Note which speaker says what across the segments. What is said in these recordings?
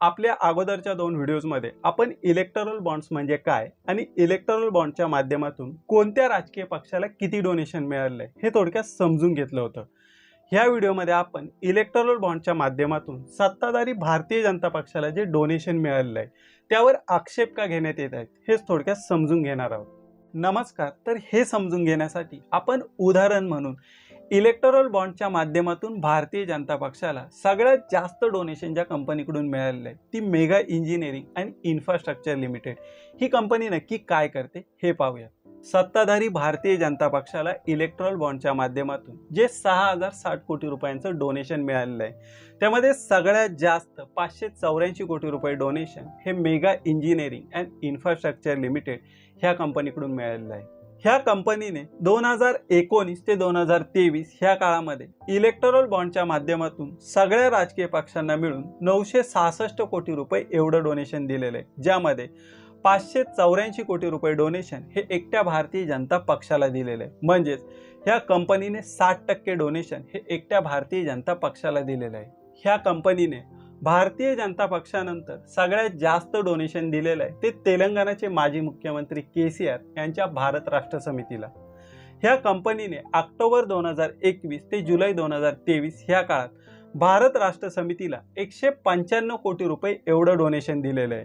Speaker 1: आपल्या अगोदरच्या दोन व्हिडिओजमध्ये आपण इलेक्टरल बॉन्ड्स म्हणजे काय आणि इलेक्टरल बॉन्डच्या माध्यमातून कोणत्या राजकीय पक्षाला किती डोनेशन मिळालं हे थोडक्यात समजून घेतलं होतं. ह्या व्हिडिओमध्ये आपण इलेक्टरल बॉन्डच्या माध्यमातून सत्ताधारी भारतीय जनता पक्षाला जे डोनेशन मिळालेलं आहे त्यावर आक्षेप का घेण्यात येत आहेत हेच थोडक्यात समजून घेणार आहोत. नमस्कार तर हे समजून घेण्यासाठी आपण उदाहरण म्हणून इलेक्टोरल बॉन्डच्या माध्यमातून भारतीय जनता पक्षाला सगळ्यात जास्त डोनेशन ज्या कंपनीकडून मिळालेलं आहे. ती Megha engineering and infrastructure limited. He company नक्की काय करते हे पाहूया. सत्ताधारी भारतीय जनता पक्षाला इलेक्ट्रॉल बॉन्डच्या माध्यमातून जे सहा हजार साठ कोटी रुपयांचं डोनेशन मिळालेलं आहे. त्यामध्ये सगळ्यात जास्त पाचशे चौऱ्याऐंशी कोटी रुपये डोनेशन हे Megha engineering and infrastructure limited ह्या कंपनीकडून मिळालेलं आहे. ह्या कंपनीने दोन हजार एकोणीस ते दोन हजार तेवीस ह्या काळामध्ये इलेक्टोरल बॉन्डच्या माध्यमातून सगळ्या राजकीय पक्षांना मिळून नऊशे सहासष्ट कोटी रुपये एवढं डोनेशन दिलेलं आहे ज्यामध्ये पाचशे चौऱ्याऐंशी कोटी रुपये डोनेशन हे एकट्या भारतीय जनता पक्षाला दिलेलं आहे म्हणजेच ह्या कंपनीने साठ टक्के डोनेशन हे एकट्या भारतीय जनता पक्षाला दिलेलं आहे ह्या कंपनीने भारतीय जनता पक्षानंतर सगळ्यात जास्त डोनेशन दिलेलं आहे ते तेलंगणाचे माजी मुख्यमंत्री के सी आर यांच्या भारत राष्ट्र समितीला. ह्या कंपनीने ऑक्टोबर दोन हजार एकवीस ते जुलै दोन हजार तेवीस ह्या काळात भारत राष्ट्र समितीला एकशे पंच्याण्णव कोटी रुपये एवढं डोनेशन दिलेलं आहे.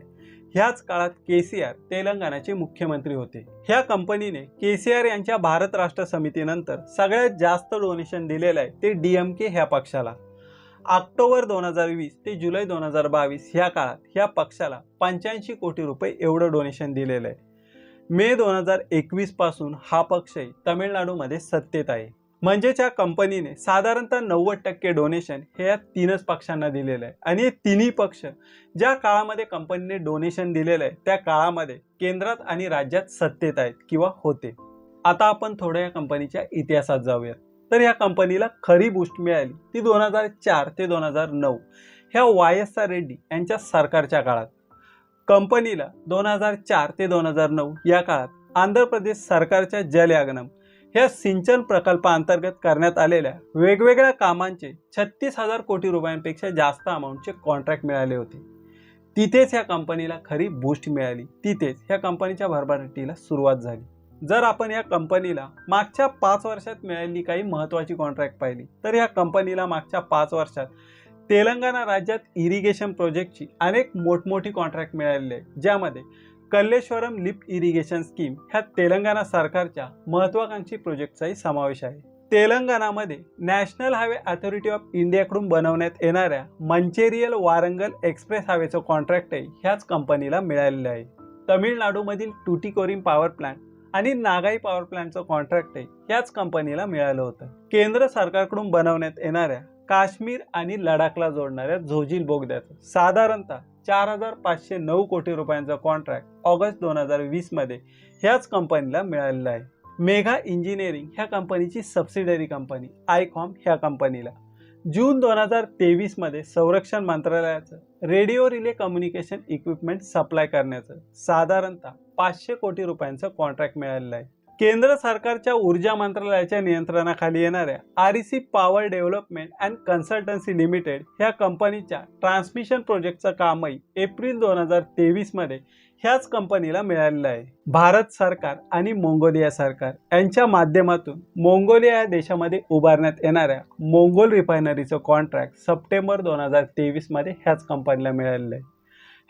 Speaker 1: ह्याच काळात के सी आर तेलंगणाचे मुख्यमंत्री होते. ह्या कंपनीने के सी आर यांच्या भारत राष्ट्र समितीनंतर सगळ्यात जास्त डोनेशन दिलेलं आहे ते डी एम के ह्या पक्षाला. ऑक्टोबर दोन हजार वीस ते जुलै दोन हजार बावीस ह्या काळात ह्या पक्षाला पंच्याऐंशी कोटी रुपये एवढं डोनेशन दिलेलं आहे. मे दोन हजार एकवीसपासून हा पक्षही तमिळनाडूमध्ये सत्तेत आहे. म्हणजेच या कंपनीने साधारणतः नव्वद टक्के डोनेशन हे या तीनच पक्षांना दिलेलं आहे. आणि हे तिन्ही पक्ष ज्या काळामध्ये कंपनीने डोनेशन दिलेलं आहे त्या काळामध्ये केंद्रात आणि राज्यात सत्तेत आहेत किंवा होते. आता आपण थोड्या या कंपनीच्या इतिहासात जाऊयात. तर या कंपनीला खरी बूस्ट मिळाली. ती दोन हजार चार ते दोन हजार नऊ. ह्या वाय एस आर रेड्डी यांच्या सरकारच्या काळात. कंपनीला दोन हजार चार ते दोन हजार नऊ या काळात आंध्र प्रदेश सरकारच्या जलयागनम ह्या सिंचन प्रकल्पाअंतर्गत करण्यात आलेल्या वेगवेगळ्या कामांचे छत्तीस हजार कोटी रुपयांपेक्षा जास्त अमाऊंटचे कॉन्ट्रॅक्ट मिळाले होते. तिथेच ह्या कंपनीला खरी बूस्ट मिळाली. तिथेच ह्या कंपनीच्या भरभराटीला सुरुवात झाली. जर आपण या कंपनीला मागच्या पाच वर्षात मिळालेली काही महत्त्वाची कॉन्ट्रॅक्ट पाहिली तर या कंपनीला मागच्या पाच वर्षात तेलंगणा राज्यात इरिगेशन प्रोजेक्टची अनेक मोठमोठी कॉन्ट्रॅक्ट मिळालेली आहे. ज्यामध्ये कल्लेश्वरम लिफ्ट इरिगेशन स्कीम ह्या तेलंगणा सरकारच्या महत्त्वाकांक्षी प्रोजेक्टचाही समावेश आहे. तेलंगणामध्ये नॅशनल हायवे अथॉरिटी ऑफ इंडियाकडून बनवण्यात येणाऱ्या मंचेरियल वारंगल एक्सप्रेस हायवेचं कॉन्ट्रॅक्टही ह्याच कंपनीला मिळालेलं आहे. तमिळनाडूमधील टुटीकोरिम पॉवर प्लांट आणि नागाई पॉवर प्लांटचं कॉन्ट्रॅक्टही याच कंपनीला मिळालं होतं. केंद्र सरकारकडून बनवण्यात येणाऱ्या काश्मीर आणि लडाखला जोडणाऱ्या झोजिल बोगद्याचं साधारणतः चार हजार पाचशे नऊ कोटी रुपयांचा कॉन्ट्रॅक्ट ऑगस्ट दोन हजार वीसमध्ये ह्याच कंपनीला मिळालेला आहे. मेघा इंजिनिअरिंग ह्या कंपनीची सबसिडरी कंपनी आयकॉम ह्या कंपनीला. जून दोन हजार तेवीसमध्ये संरक्षण मंत्रालयाचं radio relay communication equipment supply करण्याचं साधारणतः पाचशे कोटी रुपयांचं कॉन्ट्रॅक्ट मिळालेलं आहे. केंद्र सरकारच्या ऊर्जा मंत्रालयाच्या नियंत्रणाखाली येणाऱ्या R E C power development and consultancy limited ह्या कंपनीच्या ट्रान्समिशन प्रोजेक्टचं कामही एप्रिल दोन हजार तेवीसमध्ये ह्याच कंपनीला मिळालेलं आहे. भारत सरकार आणि मोंगोलिया सरकार यांच्या माध्यमातून मोंगोलिया या देशामध्ये उभारण्यात येणाऱ्या मोंगोल रिफायनरीचं कॉन्ट्रॅक्ट सप्टेंबर दोन हजार तेवीसमध्ये ह्याच कंपनीला मिळालेलं आहे.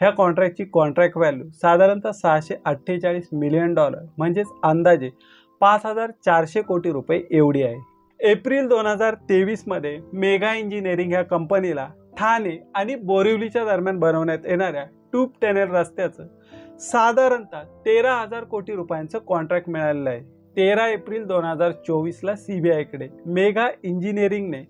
Speaker 1: ह्या कॉन्ट्रॅक्टची कॉन्ट्रॅक्ट व्हॅल्यू साधारणतः सहाशे अठ्ठेचाळीस मिलियन डॉलर म्हणजेच अंदाजे पाच हजार चारशे कोटी रुपये एवढी आहे. एप्रिल दोन हजार तेवीसमध्ये मेगा इंजिनिअरिंग ह्या कंपनीला ठाणे आणि बोरिवलीच्या दरम्यान बनवण्यात येणाऱ्या ट्यूब टनेल रस्त्याचं साधारणतः तेरा हजार कोटी रुपयांचं कॉन्ट्रॅक्ट मिळालेलं आहे. तेरा एप्रिल दोन हजार चोवीसला सी बी आयकडे मेगा इंजिनिअरिंगने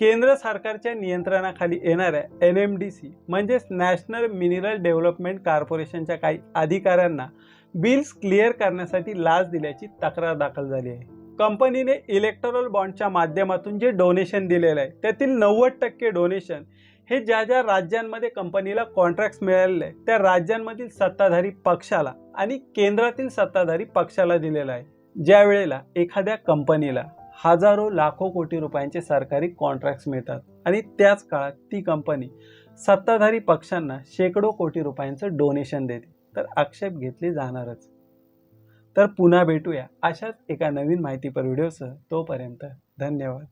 Speaker 1: केंद्र सरकारच्या नियंत्रणाखाली येणाऱ्या एन एम डी सी म्हणजेच नॅशनल मिनरल डेव्हलपमेंट कॉर्पोरेशनच्या काही अधिकाऱ्यांना बिल्स क्लिअर करण्यासाठी लाच दिल्याची तक्रार दाखल झाली आहे. कंपनीने इलेक्टरल बॉन्डच्या माध्यमातून जे डोनेशन दिलेलं आहे त्यातील नव्वद टक्के डोनेशन हे ज्या ज्या राज्यांमध्ये कंपनीला कॉन्ट्रॅक्ट्स मिळालेले आहे त्या राज्यांमधील सत्ताधारी पक्षाला आणि केंद्रातील सत्ताधारी पक्षाला दिलेलं आहे ज्या वेळेला एखाद्या कंपनीला. हजारो लाखो कोटी रुपयांचे सरकारी कॉन्ट्रॅक्ट्स मिळतात. आणि त्याच काळात ती कंपनी सत्ताधारी पक्षांना शेकडो कोटी रुपयांचं डोनेशन देते. तर आक्षेप घेतली जाणारच. तर पुन्हा भेटूया अशाच एका नवीन माहितीपर व्हिडिओसह तोपर्यंत धन्यवाद.